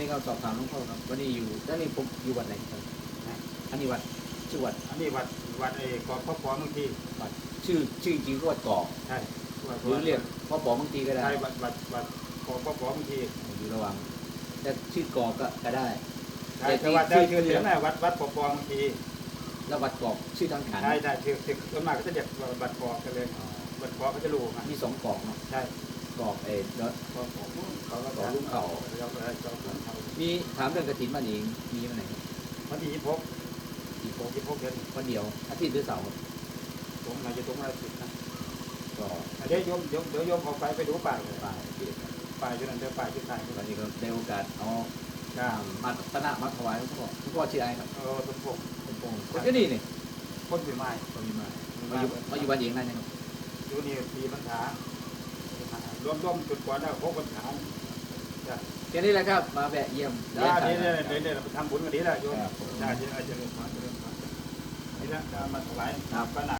นี้ก็สอบถามหลวงพ่อครับวันนี้อยู่แล้วนี่ผมอยู่วัดไหนครับอันนี้วัดชื่อวัดอันนี้วัดวัดไอ้กอบพ่อปอบางทีวัดชื่อชื่อจริงก็วัดกอกใช่วัดหรือเรียกพ่อปอบางทีก็ได้ใช่วัดวัดวัดกอบพ่อปอบางทีอยู่ระหว่างแต่ชื่อกอกก็ก็ได้ใช่แต่วัดได้ชื่อเสียงน่ะวัดวัดพ่อปอบางทีแล้ววัดกอกชื่อทางขานใช่ใช่ชื่อชื่อส่วนมากก็จะเรียกวัดกอบกันเลยวัดกอบเขาจะรู้อะมีสองกอกเนาะใช่กอกเอ็ดแล้วกอบเขาก็กอบลูกเข่าเราก็ได้กอบลูกเข่า มีถามเรื่องกระถินบ้านเองมีวันไหนครับวันที่ยี่สิบหกกี่โพยี่สิบหกเดือนวันเดียวอาทิตย์หรือเสาร์ครับผมนายจะตรงอะไรสินะก็เดี๋ยวโยมเดี๋ยวเดี๋ยวโยมออกไปไปดูป่าเลยป่ายเกียรติครับป่าอยู่นั่นเดี๋ยวป่าที่ไหนวันนี้ก็ได้โอกาสเอาข้ามมาตนะมาถวายหลวงพ่อหลวงพ่อชื่ออะไรครับเออสมพงษ์ผมพงศ์คนที่นี่นี่คนปีใหม่คนมีมามาอยู่มาอยู่บ้านเองนั่นนะครับอยู่นี่ปีพรรษารวมรวมจุดกว่าแล้วหกพรรษาจ้ะ แค่นี้แหละครับมาแวะเยี่ยมจ้านี่เนี่ยเดี๋ยวเนี่ยทำบุญกันดีแหละโยมครับผมจ้าที่อาจจะเริ่มมาเริ่มมานี่แหละมาถวายน้ำปนา